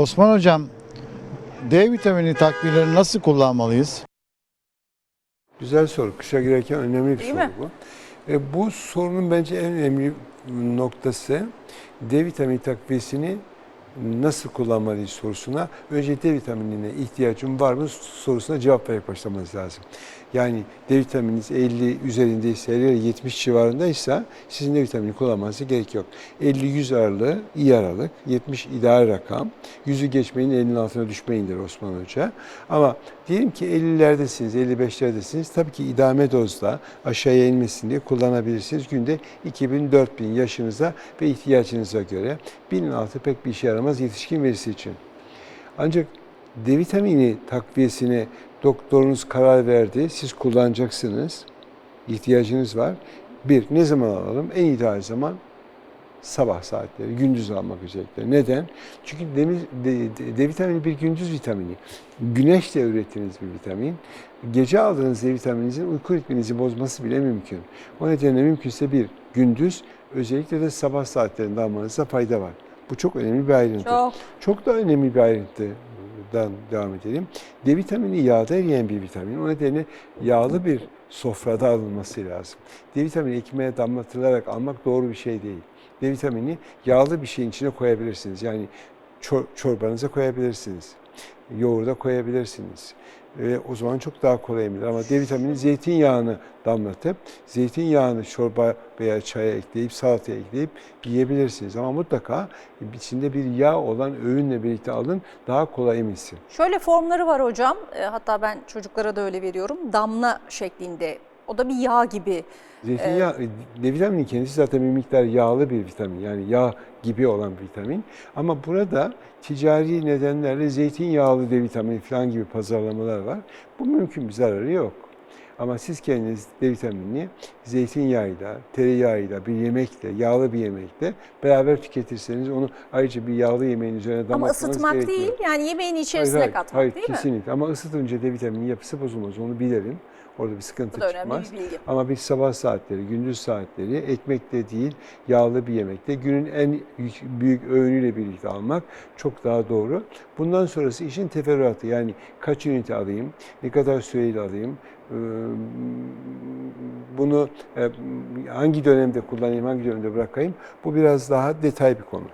Osman Hocam, D vitamini takviyeleri nasıl kullanmalıyız? Güzel soru. Kışa girerken önemli bir Değil soru mi? bu. E, bu sorunun bence en önemli noktası D vitamini takviyesini nasıl kullanmalıyız sorusuna önce D vitaminine ihtiyacım var mı sorusuna cevap vererek başlamanız lazım. Yani D vitamininiz 50 üzerindeyse eğer 70 civarındaysa sizin D vitamini kullanmanıza gerek yok. 50-100 aralığı iyi aralık, 70 ideal rakam. 100'ü geçmeyin, 50'nin altına düşmeyin der Osman Hoca. Ama diyelim ki 50'lerdesiniz, 55'lerdesiniz. Tabii ki idame dozda aşağıya inmesin diye kullanabilirsiniz. Günde 2000-4000 yaşınıza ve ihtiyacınıza göre. Binin altı pek bir işe yaramaz yetişkin verisi için. Ancak D vitamini takviyesine doktorunuz karar verdi. Siz kullanacaksınız. İhtiyacınız var. Bir, ne zaman alalım? En ideal zaman sabah saatleri, gündüz almak özellikle. Neden? Çünkü D, D- D vitamini bir gündüz vitamini. Güneşle ürettiğiniz bir vitamin. Gece aldığınız D vitamininizin uyku ritminizi bozması bile mümkün. O nedenle mümkünse bir, gündüz özellikle de sabah saatlerinde almanızda fayda var. Bu çok önemli bir ayrıntı. Çok. Çok da önemli bir ayrıntıdan devam edelim. D vitamini yağda eriyen bir vitamin. O nedenle yağlı bir sofrada alınması lazım. D vitamini ekmeğe damlatılarak almak doğru bir şey değil. D vitamini yağlı bir şeyin içine koyabilirsiniz. Yani çor- çorbanıza koyabilirsiniz. Yoğurda koyabilirsiniz. Ve o zaman çok daha kolay emilir. Ama D vitamini zeytinyağını damlatıp, zeytinyağını çorba veya çaya ekleyip, salataya ekleyip yiyebilirsiniz. Ama mutlaka içinde bir yağ olan öğünle birlikte alın, daha kolay eminsin. Şöyle formları var hocam. E, hatta ben çocuklara da öyle veriyorum. Damla şeklinde. O da bir yağ gibi. Zeytinyağı, D vitamini kendisi zaten bir miktar yağlı bir vitamin. Yani yağ gibi olan bir vitamin. Ama burada ticari nedenlerle zeytinyağlı D vitamini falan gibi pazarlamalar var. Bu mümkün bir zararı yok. Ama siz kendiniz D vitaminini zeytinyağıyla, tereyağıyla, bir yemekle, yağlı bir yemekle beraber tüketirseniz onu ayrıca bir yağlı yemeğin üzerine Ama damlatmanız ısıtmak gerekmiyor. değil yani yemeğin içerisine hayır, katmak hayır, değil mi? kesinlikle. Ama ısıtınca D vitamini yapısı bozulmaz. Onu bilelim. Orada bir sıkıntı çıkmaz. bir bilgi. Ama bir sabah saatleri, gündüz saatleri ekmekle değil, yağlı bir yemekle günün en büyük- öğünüyle birlikte almak çok daha doğru. Bundan sonrası işin teferruatı yani kaç ünite alayım, ne kadar süreyle alayım, bunu hangi dönemde kullanayım, hangi dönemde bırakayım bu biraz daha detay bir konu.